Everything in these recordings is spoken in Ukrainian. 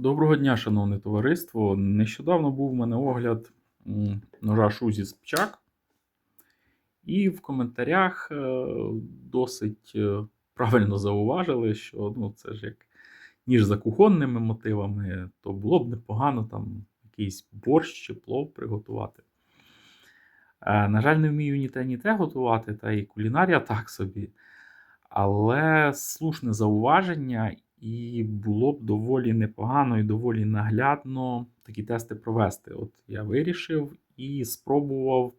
Доброго дня, шановне товариство. Нещодавно був у мене огляд ножа Шузі з пчак. І в коментарях е, досить е, правильно зауважили, що ну, це ж як ніж за кухонними мотивами, то було б непогано там якийсь борщ чи плов приготувати. Е, На жаль, не вмію ні те, ні те готувати, та і кулінарія так собі. Але слушне зауваження, і було б доволі непогано і доволі наглядно такі тести провести. От я вирішив і спробував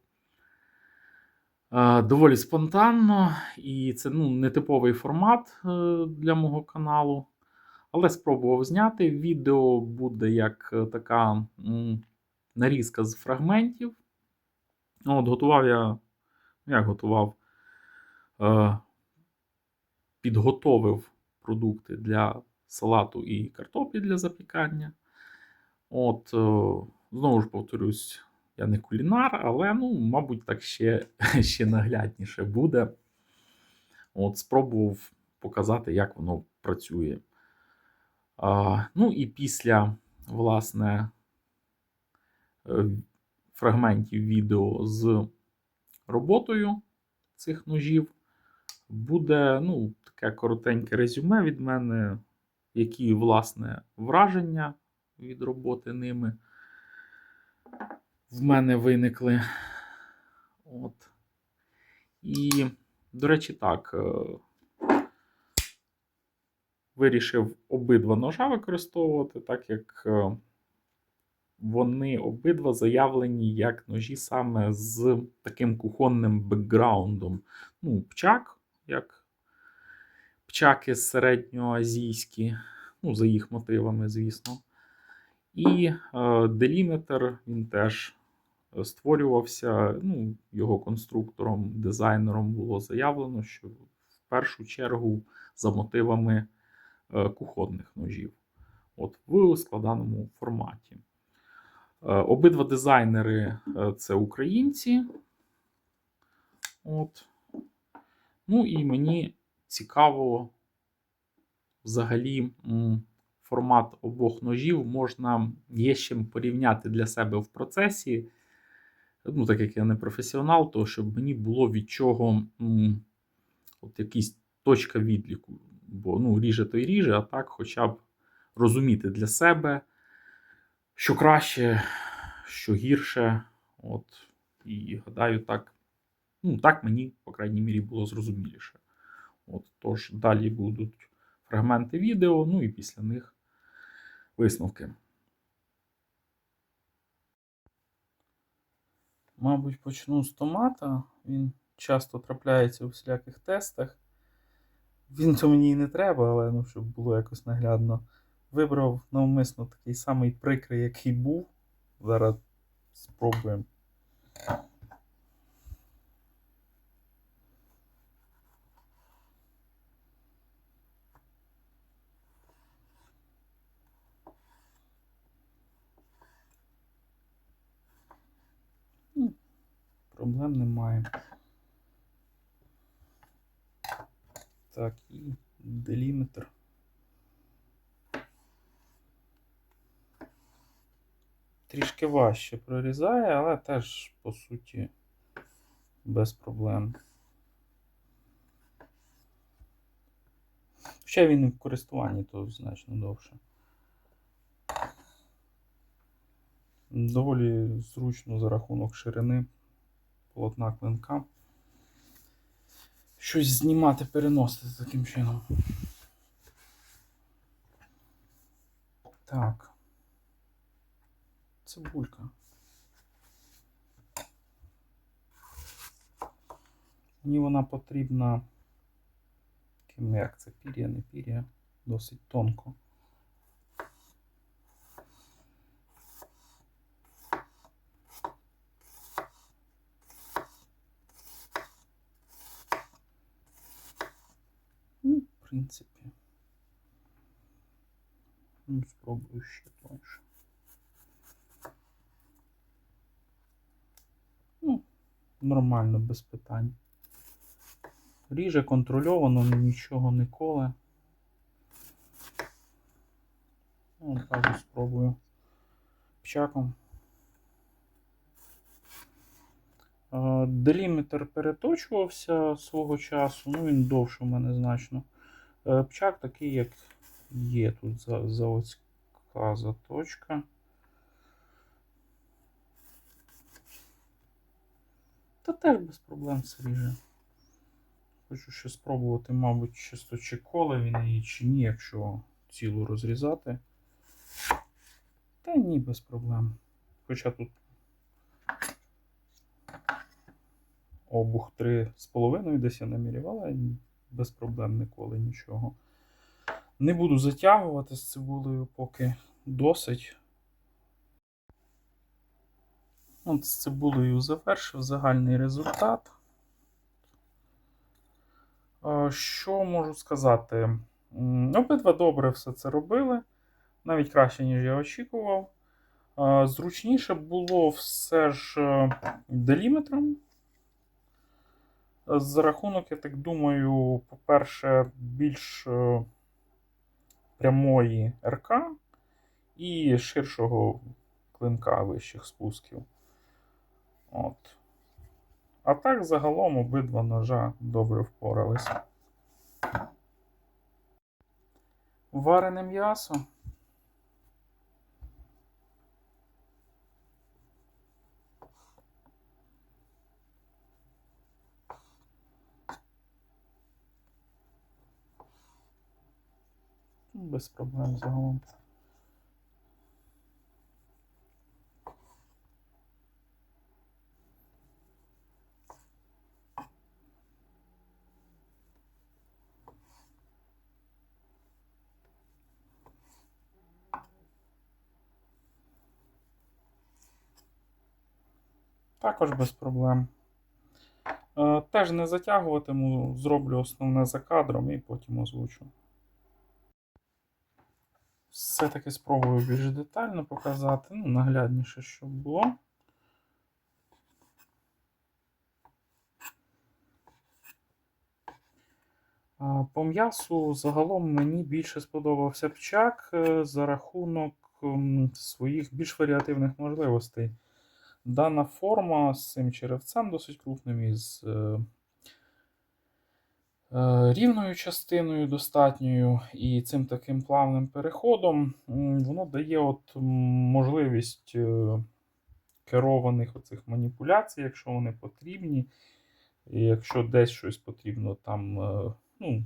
е, доволі спонтанно, і це ну, нетиповий формат е, для мого каналу. Але спробував зняти. Відео буде як е, така нарізка з фрагментів. От готував я, ну, як готував, підготовив продукти для салату і картоплі для запікання. От, е, знову ж повторюсь, я не кулінар, але, ну, мабуть, так ще, ще наглядніше буде. От, спробував показати, як воно працює. А, ну і після, власне, е, фрагментів відео з роботою цих ножів буде ну, таке коротеньке резюме від мене, які, власне, враження від роботи ними в мене виникли. От. І, до речі, так, е, вирішив обидва ножа використовувати, так як е, вони обидва заявлені як ножі саме з таким кухонним бекграундом. Ну, пчак, як пчаки середньоазійські, ну, за їх мотивами, звісно. І е, деліметр він теж створювався. Ну, його конструктором, дизайнером було заявлено, що в першу чергу за мотивами е, кухонних ножів. От в складаному форматі. Е, Обидва дизайнери е, це українці. От. Ну і мені цікаво, взагалі, формат обох ножів можна є з чим порівняти для себе в процесі. Ну, так як я не професіонал, то щоб мені було від чого от якась точка відліку. Бо ну, ріже то й ріже, а так хоча б розуміти для себе, що краще, що гірше. От, і гадаю, так, ну, так мені, по крайній мірі, було зрозуміліше. От, тож, далі будуть фрагменти відео, ну і після них висновки. Мабуть, почну з томата. Він часто трапляється у всіляких тестах. Він то мені і не треба, але ну, щоб було якось наглядно. Вибрав навмисно такий самий прикрий, який був. Зараз спробуємо. Ну, Проблем немає. Так, і деліметр. Трішки важче прорізає, але теж, по суті, без проблем. Ще він в користуванні то значно довше. Доволі зручно за рахунок ширини полотна клинка. Щось знімати, переносити таким чином. Так. Цибулька. Мені вона потрібна. Як це пір'я, не пір'я, досить тонко. Ну, в принципі. Ну, спробую ще тоньше. Ну, нормально, без питань. Ріже контрольовано, нічого не коле. Ну, одразу спробую пчаком. Е, Деліметр переточувався свого часу, ну він довше в мене значно. Е, Пчак такий, як є тут за- заводська заточка. Та теж без проблем ріже. Хочу ще спробувати, мабуть, чисто чи коле він її, чи ні, якщо цілу розрізати. Та ні, без проблем. Хоча тут обух 3,5 десь я наміряв, але без проблем ніколи нічого. Не буду затягувати з цибулею, поки досить. От з цибулею завершив загальний результат. Що можу сказати? Обидва добре все це робили, навіть краще, ніж я очікував. Зручніше було все ж е, деліметром. За рахунок, я так думаю, по-перше, більш е, прямої РК і ширшого клинка вищих спусків. От. А так, загалом, обидва ножа добре впоралися. Варене м'ясо. Без проблем загалом. Також без проблем. Е, Теж не затягуватиму, зроблю основне за кадром і потім озвучу. Все-таки спробую більш детально показати, ну, наглядніше, щоб було. По м'ясу загалом мені більше сподобався пчак е, за рахунок своїх більш варіативних можливостей. Дана форма з цим черевцем досить крупним і з е, е, рівною частиною достатньою і цим таким плавним переходом, воно дає от можливість е, керованих оцих маніпуляцій, якщо вони потрібні. І якщо десь щось потрібно там, е, ну,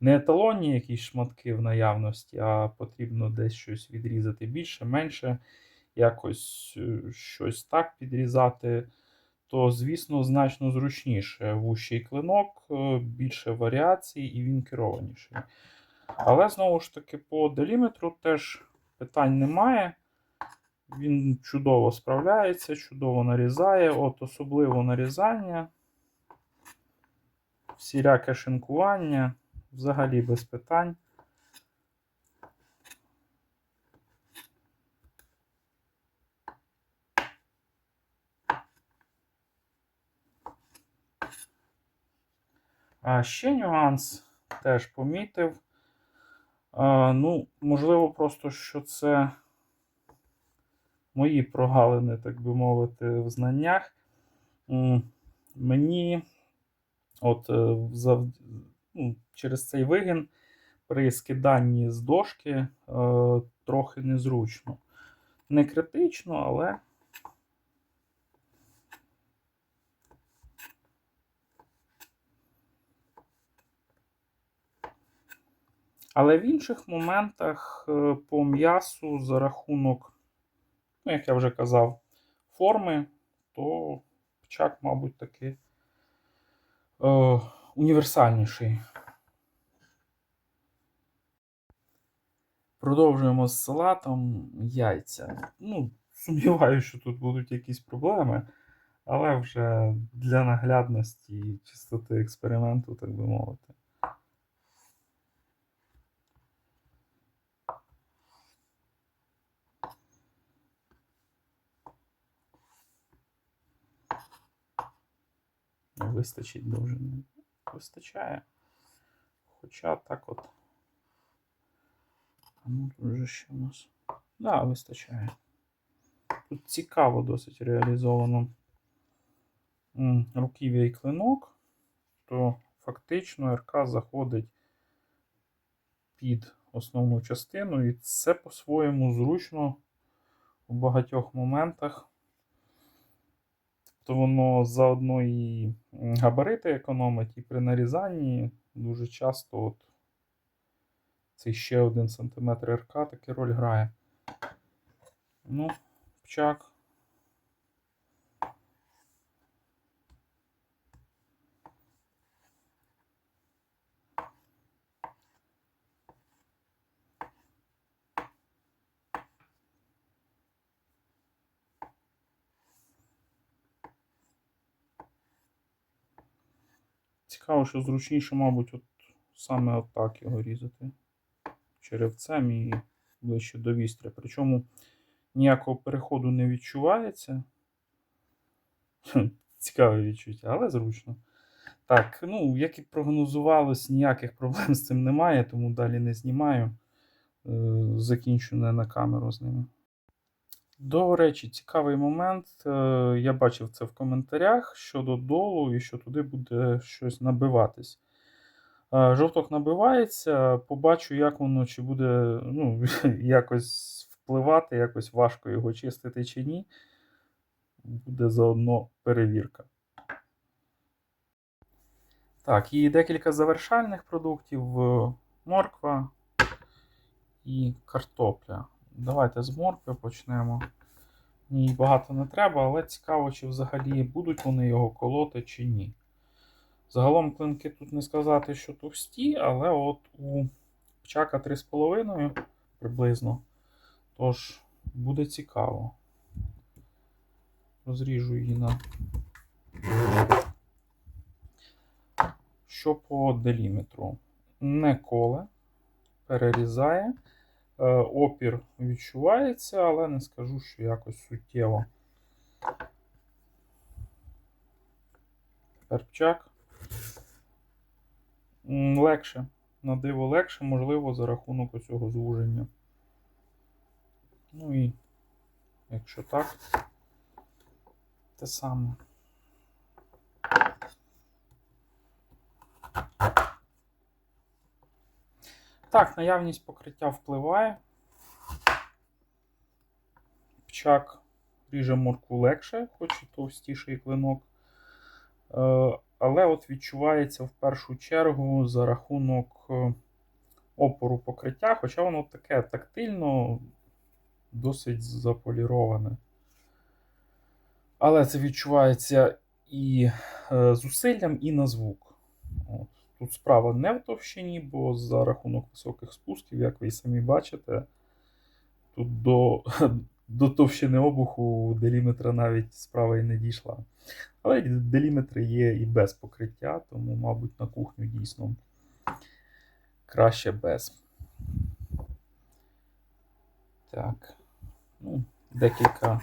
не еталонні якісь шматки в наявності, а потрібно десь щось відрізати більше, менше, якось е, щось так підрізати, то, звісно, значно зручніше. Вущий клинок, е, більше варіацій і він керованіший. Але знову ж таки, по деліметру теж питань немає. Він чудово справляється, чудово нарізає, от особливо нарізання, всіляке шинкування, взагалі без питань. А ще нюанс теж помітив. А, ну, можливо, просто що це мої прогалини, так би мовити, в знаннях. Мені от е, зав... ну, через цей вигін при скиданні з дошки е, трохи незручно. Не критично, але. Але в інших моментах е, по м'ясу за рахунок, ну, як я вже казав, форми, то пчак, мабуть, таки е, універсальніший. Продовжуємо з салатом яйця. Ну, сумніваюся, що тут будуть якісь проблеми, але вже для наглядності і чистоти експерименту, так би мовити. Вистачить довжини. Вистачає. Хоча так от. А ну тут вже ще у нас. Да, вистачає. Тут цікаво досить реалізовано руків'я і клинок, то фактично РК заходить під основну частину, і це по-своєму зручно у багатьох моментах. Тобто воно заодно і габарити економить, і при нарізанні дуже часто от цей ще один сантиметр РК таки роль грає. Ну, пчак. Цікаво, що зручніше, мабуть, от саме отак його різати. Черевцем і ближче до вістря. Причому ніякого переходу не відчувається. Цікаве відчуття, але зручно. Так, ну, як і прогнозувалось, ніяких проблем з цим немає, тому далі не знімаю. Е, Закінчу не на камеру з ними. До речі, цікавий момент. Е, Я бачив це в коментарях щодо долу і що туди буде щось набиватись. Е, Жовток набивається, побачу, як воно чи буде ну, якось впливати, якось важко його чистити чи ні. Буде заодно перевірка. Так, і декілька завершальних продуктів: морква і картопля. Давайте з моркви почнемо. Їй багато не треба, але цікаво, чи взагалі будуть вони його колоти чи ні. Загалом клинки тут не сказати, що товсті, але от у пчака 3,5 приблизно. Тож, буде цікаво. Розріжу її на. Що по деліметру? Не коле, перерізає. Е, Опір відчувається, але не скажу, що якось суттєво. Перпчак. Легше. На диво легше, можливо, за рахунок оцього звуження. Ну і якщо так, те саме. Так, наявність покриття впливає. Пчак ріже морку легше, хоч і товстіший клинок. Е, Але от відчувається в першу чергу за рахунок е, опору покриття, хоча воно таке тактильно, досить заполіроване. Але це відчувається і е, зусиллям, і на звук. От. Тут справа не в товщині, бо за рахунок високих спусків, як ви самі бачите, тут до, до товщини обуху деліметра навіть справа і не дійшла. Але деліметри є і без покриття, тому, мабуть, на кухню дійсно краще без. Так. Ну, декілька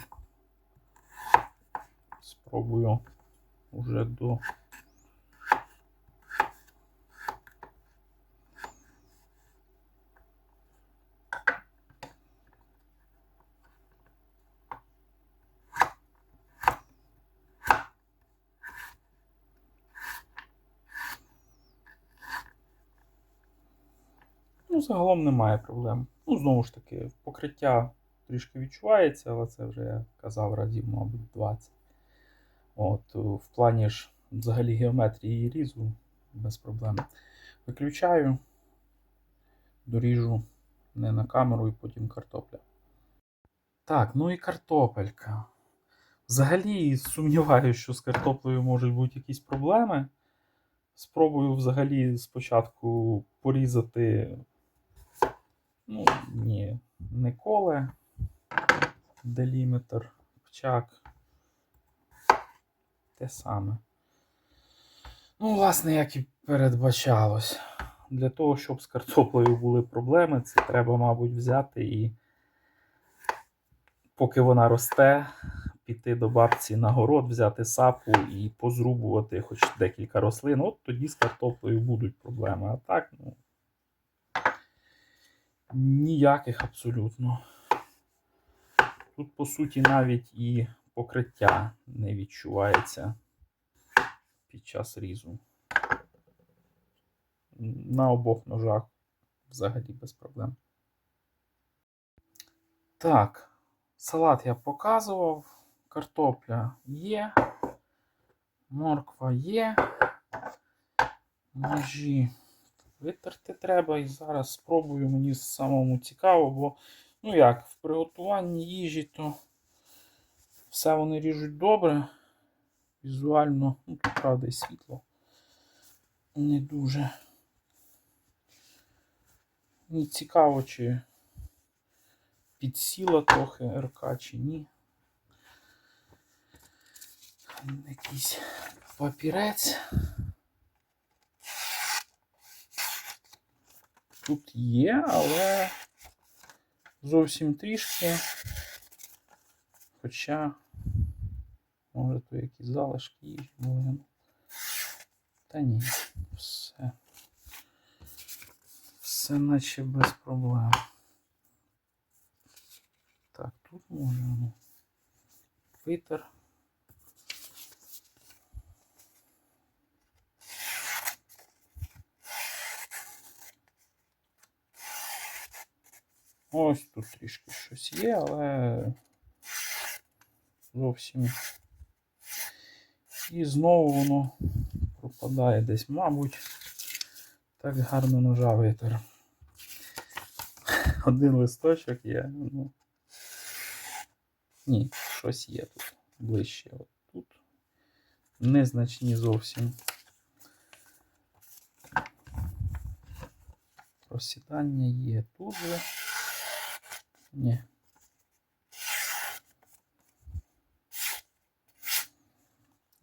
спробую вже до. Ну, загалом немає проблем. Ну, знову ж таки, покриття трішки відчувається, але це вже я казав разів, мабуть, 20. От, в плані ж взагалі геометрії різу без проблем. Виключаю, доріжу не на камеру і потім картопля. Так, ну і картопелька. Взагалі сумніваюся, що з картоплею можуть бути якісь проблеми. Спробую взагалі спочатку порізати. Ну, ні, не коле, деліметр, пчак. Те саме. Ну, власне, як і передбачалось. Для того, щоб з картоплею були проблеми, це треба, мабуть, взяти і, поки вона росте, піти до бабці на город, взяти сапу і позрубувати хоч декілька рослин. От тоді з картоплею будуть проблеми. А так, ну. Ніяких абсолютно. Тут, по суті, навіть і покриття не відчувається під час різу. На обох ножах взагалі без проблем. Так, салат я показував. Картопля є. Морква є. Ножі витерти треба. І зараз спробую мені самому цікаво, бо, ну як, в приготуванні їжі, то все вони ріжуть добре. Візуально, ну тут правда і світло. Не дуже. Мені цікаво, чи підсіла трохи РК, чи ні. Якийсь папірець. Тут є, але зовсім трішки. Хоча, може, то якісь залишки їжі були. Та ні, все. Все наче без проблем. Так, тут може ну, Ось тут трішки щось є, але зовсім. І знову воно пропадає десь, мабуть. Так гарно ножа витер. Один листочок є. Ну. Ні, щось є тут ближче. От тут. Незначні зовсім. Просідання є тут же. Ні.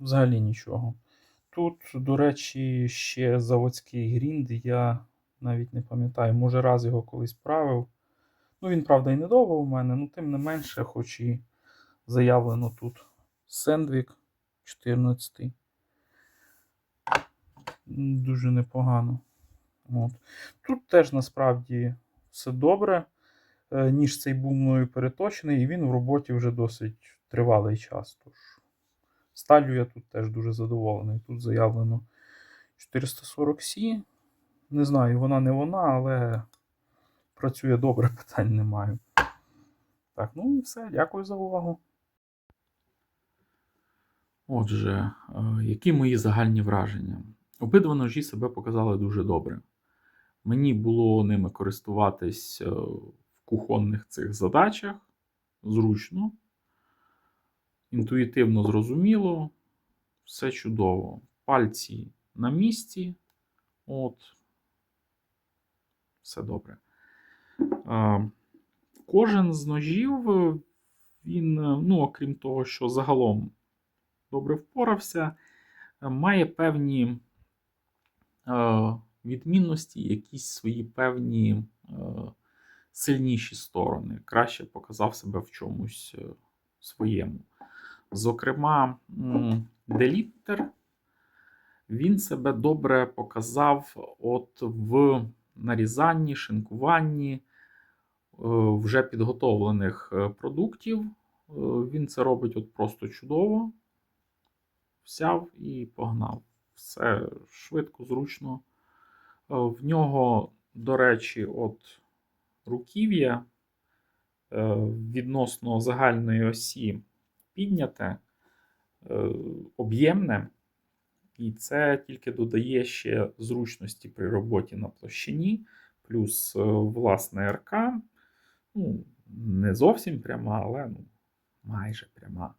Взагалі нічого. Тут, до речі, ще заводський грінд, я навіть не пам'ятаю, може раз його колись правив. Ну, він, правда, і недовго у мене, ну тим не менше, хоч і заявлено тут Сендвік 14. Дуже непогано. От. Тут теж насправді все добре. Е, Ніж цей був мною переточений, і він в роботі вже досить тривалий час. Тож сталю я тут теж дуже задоволений. Тут заявлено 440C. Не знаю, вона не вона, але працює добре, питань не маю. Так, ну і все. Дякую за увагу. Отже, е, які мої загальні враження? Обидва ножі себе показали дуже добре. Мені було ними користуватись е, кухонних цих задачах зручно, інтуїтивно зрозуміло, все чудово. Пальці на місці. От. Все добре. Кожен з ножів, він, ну, окрім того, що загалом добре впорався, має певні відмінності, якісь свої певні сильніші сторони. Краще показав себе в чомусь е, своєму. Зокрема, деліптер, він себе добре показав от в нарізанні, шинкуванні е, вже підготовлених е, продуктів. Він це робить от просто чудово. Взяв і погнав. Все швидко, зручно. В нього, до речі, от руків'я е, відносно загальної осі підняте, е, об'ємне, і це тільки додає ще зручності при роботі на площині, плюс е, власне РК. Ну, не зовсім пряма, але ну, майже пряма.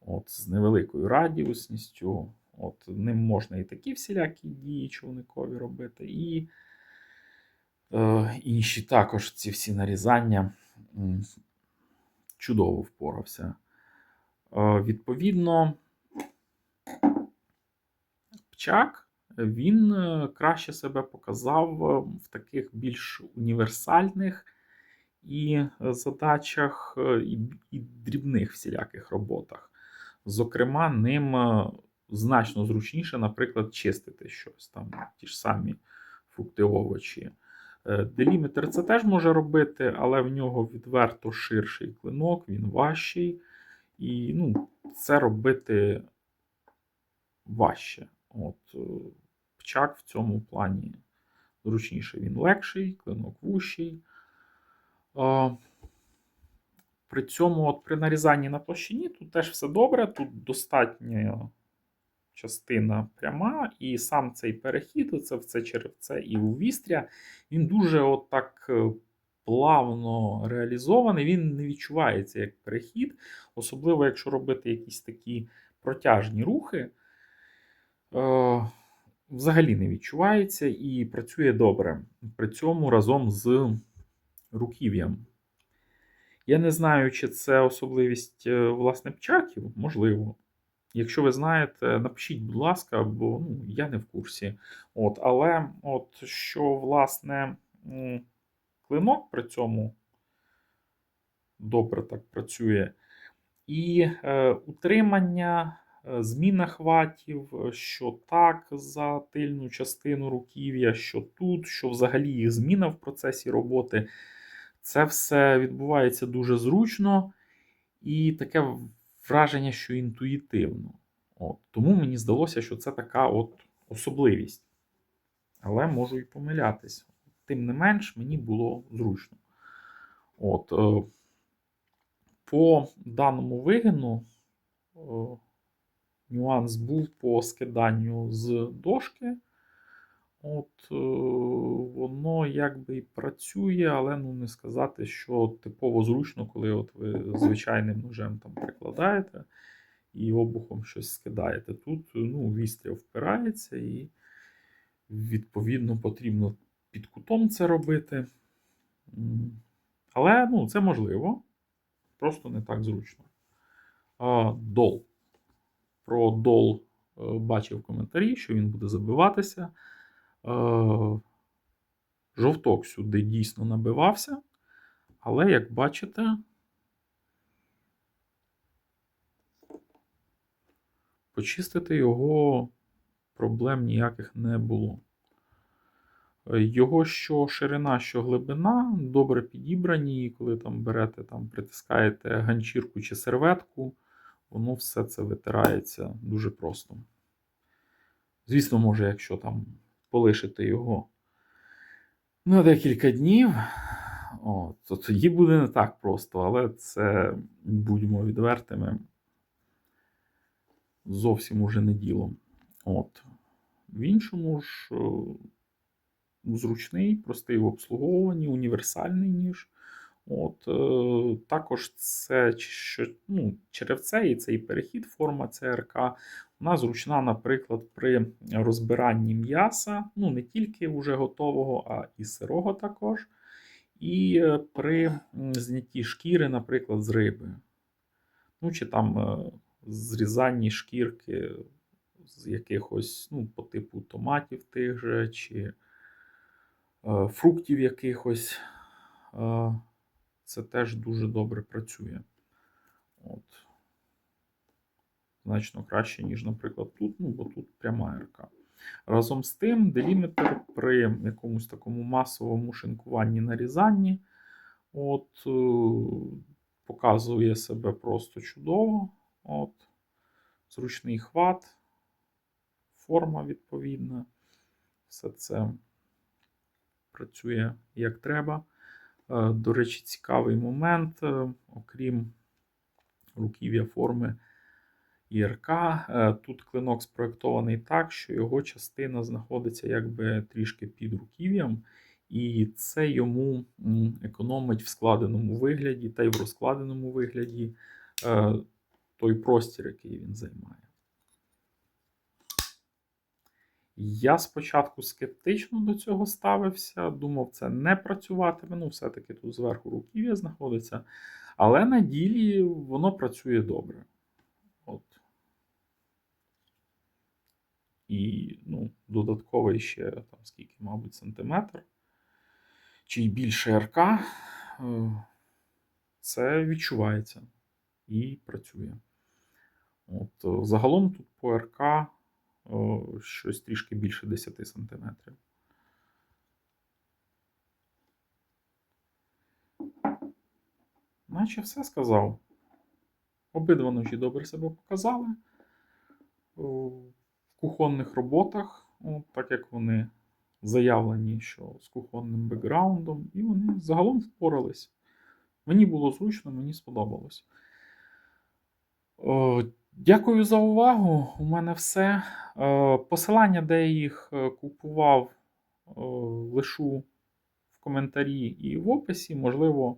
От, з невеликою радіусністю. От, ним можна і такі всілякі дії човникові робити, і інші також ці всі нарізання чудово впорався. Е, відповідно, Пчак він е, краще себе показав е, в таких більш універсальних і е, задачах, е, і, дрібних всіляких роботах. Зокрема, ним е, значно зручніше, наприклад, чистити щось там, ті ж самі фрукти, овочі. Е, Деліметр це теж може робити, але в нього відверто ширший клинок, він важчий. І ну, це робити важче. От, е, Пчак в цьому плані зручніше. Він легший, клинок вущий. Е, При цьому, от при нарізанні на площині, тут теж все добре, тут достатньо частина пряма, і сам цей перехід, це в це черевце і у вістря, він дуже от так е, плавно реалізований, він не відчувається як перехід, особливо якщо робити якісь такі протяжні рухи. Е, Взагалі не відчувається і працює добре. При цьому разом з руків'ям. Я не знаю, чи це особливість е, власне пчаків, можливо. Якщо ви знаєте, напишіть, будь ласка, бо ну, я не в курсі. От, але от що, власне, клинок при цьому добре так працює. І е, утримання, е, зміна хватів, що так за тильну частину руків'я, що тут, що взагалі їх зміна в процесі роботи. Це все відбувається дуже зручно і таке враження, що інтуїтивно. От. Тому мені здалося, що це така от особливість. Але можу і помилятись. Тим не менш, мені було зручно. От, е, по даному вигину е, нюанс був по скиданню з дошки. От е, воно якби і працює, але ну не сказати, що типово зручно, коли от ви звичайним ножем там прикладаєте і обухом щось скидаєте. Тут ну, вістря впирається, і відповідно потрібно під кутом це робити. Але ну, це можливо, просто не так зручно. Дол. Про дол е, бачив коментарі, що він буде забиватися. Е, Жовток сюди дійсно набивався, але, як бачите, почистити його проблем ніяких не було. Е, Його що ширина, що глибина добре підібрані, і коли там берете, там, притискаєте ганчірку чи серветку, воно все це витирається дуже просто. Звісно, може, якщо там полишити його на декілька днів, о, то тоді буде не так просто, але це, будьмо відвертими, зовсім уже не діло. От. В іншому ж е, зручний, простий в обслуговуванні, універсальний ніж. От, е, також це що, ну, черевце і цей перехід, форма ЦРК, вона зручна, наприклад, при розбиранні м'яса, ну не тільки вже готового, а і сирого також. І е, при знятті шкіри, наприклад, з риби. Ну, чи там е, зрізанні шкірки з якихось, ну, по типу томатів тих же, чи е, фруктів якихось. Це теж дуже добре працює. От. Значно краще, ніж, наприклад, тут, ну, бо тут пряма РК. Разом з тим, деліметр при якомусь такому масовому шинкуванні нарізанні от, е, показує себе просто чудово. От, Зручний хват, форма відповідна. Все це працює як треба. Е, До речі, цікавий момент, е, окрім руків'я форми ІРК, е, тут клинок спроєктований так, що його частина знаходиться якби трішки під руків'ям, і це йому економить в складеному вигляді та й в розкладеному вигляді е, той простір, який він займає. Я спочатку скептично до цього ставився, думав, це не працюватиме. Ну, все-таки тут зверху руків'я знаходиться. Але на ділі воно працює добре. і ну, додатковий ще там скільки, мабуть, сантиметр чи більше РК, е, це відчувається і працює. От, е, Загалом тут по РК е, щось трішки більше 10 сантиметрів. Наче все сказав. Обидва ночі добре себе показали. О, кухонних роботах, от, так як вони заявлені, що з кухонним бекграундом, і вони загалом впорались. Мені було зручно, мені сподобалось. О, Дякую за увагу. У мене все. Е, Посилання, де я їх е, купував, е, лишу в коментарі і в описі. Можливо,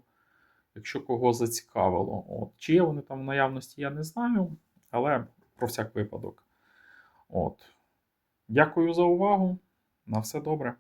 якщо кого зацікавило. От. Чи є вони там в наявності, я не знаю, але про всяк випадок. От. Дякую за увагу. На все добре.